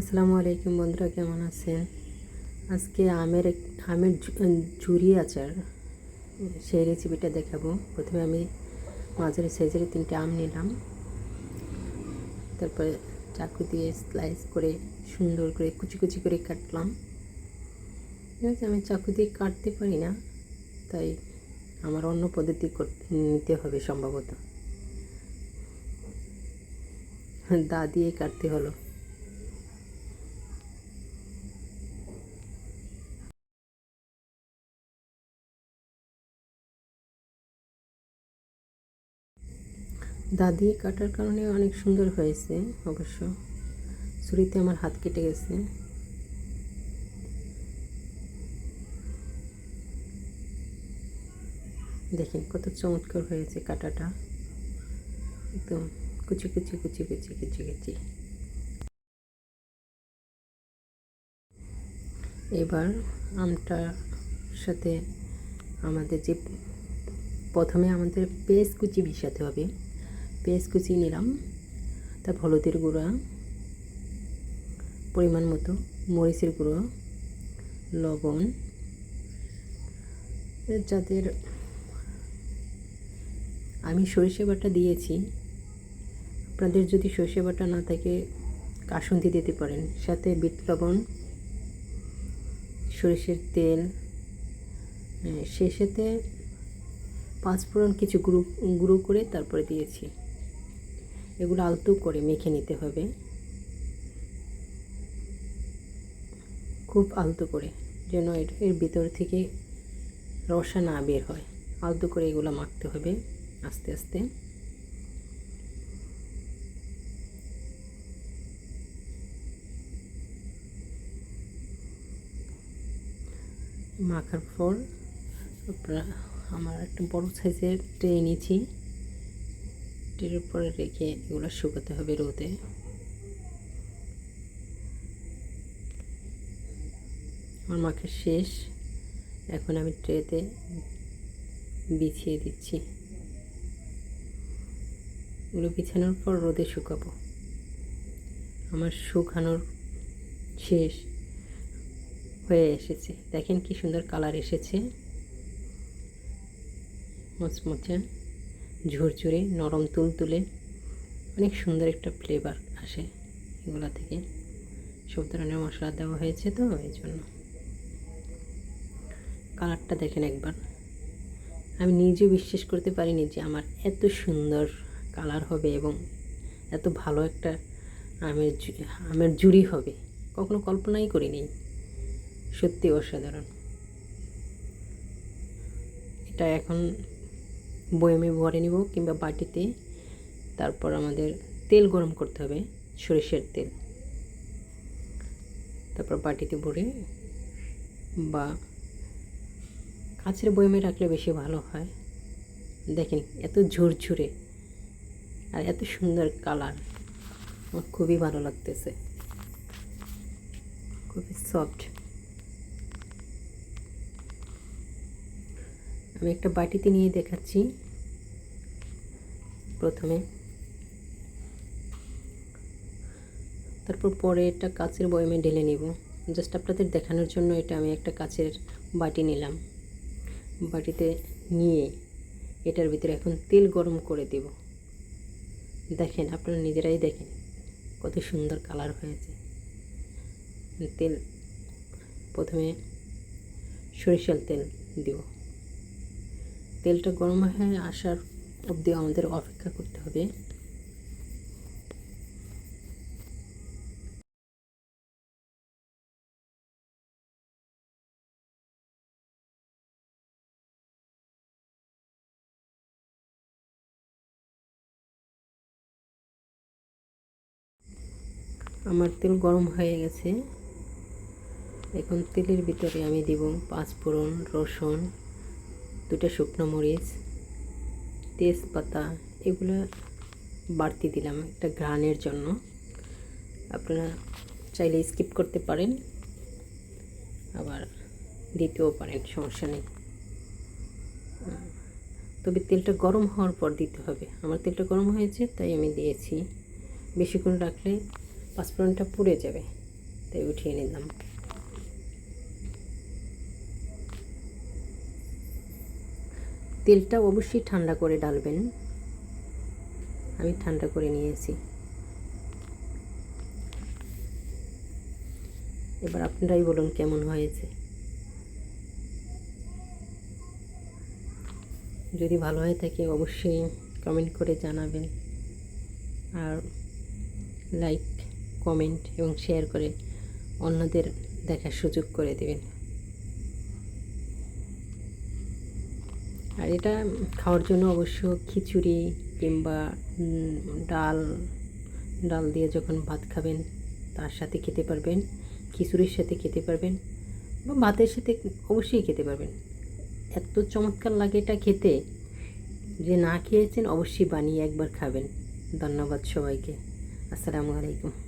আসসালামু আলাইকুম বন্ধুরা, কেমন আছেন? আজকে আমের আমের ঝুরি আচার, সেই রেসিপিটা দেখাবো। প্রথমে আমি মাঝারি সাইজের তিনটে আম নিলাম। তারপরে চাকু দিয়ে স্লাইস করে সুন্দর করে কুচি কুচি করে কাটলাম। ঠিক আছে, আমি চাকু দিয়ে কাটতে পারি না, তাই আমার অন্য পদ্ধতি নিতে হবে সম্ভবত। দা দিয়ে কাটতে হলো। দা দিয়ে কাটার কারণে অনেক সুন্দর হয়েছে অবশ্য। ছুরিতে আমার হাত কেটে গেছে। দেখেন কত চমৎকার হয়েছে কাটাটা। একদম কুচি কুচি কুচি কুচি কুচি কুচি। এবার আমটার সাথে আমাদের যে প্রথমে আমাদের পেস্ট কুচি মিশাতে হবে। পেস্ট কুচি নিলাম, তার হলুদের গুঁড়া, পরিমাণ মতো মরিচের গুঁড়ো, লবণ, যাদের আমি সরিষা বাটা দিয়েছি, আপনাদের যদি সর্ষে বাটা না থাকে কাসুন্দি দিতে পারেন। সাথে বিট লবণ, সরিষের তেল শেষেতে পাঁচফোড়ন কিছু গুঁড়ো গুঁড়ো করে তারপরে দিয়েছি। এগুলো আলতু করে মেখে নিতে হবে। খুব আলতো করে, যেন এর- ভিতর থেকে রসা না বের হয়। আলতো করে এগুলো মাখতে হবে আস্তে আস্তে। মাখার পর আমার একটা বড় সাইজের ট্রে নিয়েছি ট্রের উপরে রেখে এগুলো শুকাতে হবে রোদে। আমার মাখা শেষ। এখন আমি ট্রেতে বিছিয়ে দিচ্ছি। এগুলো বিছানোর পর রোদে শুকাবো। আমার শুকানোর শেষ হয়ে এসেছে। দেখেন কি সুন্দর কালার এসেছে। মুচমুচে। ঝুরঝুরে নরম তুলতুলে। অনেক সুন্দর একটা ফ্লেভার আসে এগুলো থেকে। সব ধরনের মশলা দেওয়া হয়েছে তো এই জন্য কালারটা দেখেন একবার। আমি নিজে বিশ্বাস করতে পারিনি যে আমার এত সুন্দর কালার হবে এবং এত ভালো একটা আমের আমের জুড়ি হবে। কখনো কল্পনাই করিনি। সত্যি অসাধারণ। এটা এখন বয়ামে ভরে নিব কিংবা বাটিতে। তারপর আমাদের তেল গরম করতে হবে, সরিষার তেল। তারপর বাটিতে ভরে বা কাছের বয়ামে রাখলে বেশি ভালো হয়। দেখেন এত ঝুরঝুরে আর এত সুন্দর কালার। আমার খুবই ভালো লাগতেছে। খুবই সফট। আমি একটা বাটিতে নিয়ে দেখাচ্ছি। প্রথমে। তারপর পরে এটা কাচের বয়মে ঢেলে নিব। জাস্ট আপনাদের দেখানোর জন্য এটা আমি একটা কাচের বাটি নিলাম। বাটিতে নিয়ে এটার ভিতরে এখন তেল গরম করে দেব। দেখেন, আপনারা নিজেরাই দেখেন কত সুন্দর কালার হয়েছে। তেল, প্রথমে সরিষার তেল দিব। তেলটা গরম হয়ে আসার অবধি আমাদের অপেক্ষা করতে হবে। আমার তেল গরম হয়ে গেছে। এখন তেলের ভিতরে আমি দিব পাঁচফোড়ন রসুন। দুটো শুকনো মরিচ, তেজপাতা, এগুলো বাড়তি দিলাম একটা ঘ্রাণের জন্য। আপনারা চাইলে স্কিপ করতে পারেন। আবার দিতেও পারেন, সমস্যা নেই। তবে তেলটা গরম হওয়ার পর দিতে হবে। আমার তেলটা গরম হয়েছে, তাই আমি দিয়েছি। বেশিক্ষণ রাখলে পাঁচ পাঁচফোড়নটা পুড়ে যাবে, তাই উঠিয়ে নিলাম। তেলটা অবশ্যই ঠান্ডা করে ডালবেন। আমি ঠান্ডা করে নিয়েছি। এবার আপনারাই বলুন কেমন হয়েছে। যদি ভালো হয়ে থাকে অবশ্যই কমেন্ট করে জানাবেন। আর লাইক কমেন্ট এবং শেয়ার করে অন্যদের দেখার সুযোগ করে দেবেন। আর এটা খাওয়ার জন্য অবশ্য খিচুড়ি কিংবা ডাল ডাল দিয়ে যখন ভাত খাবেন, তার সাথে খেতে পারবেন, খিচুড়ির সাথে খেতে পারবেন বা ভাতের সাথে অবশ্যই খেতে পারবেন। এত চমৎকার লাগে এটা খেতে যে না খেয়েছেন অবশ্যই বানিয়ে একবার খাবেন। ধন্যবাদ সবাইকে। আসসালামু আলাইকুম।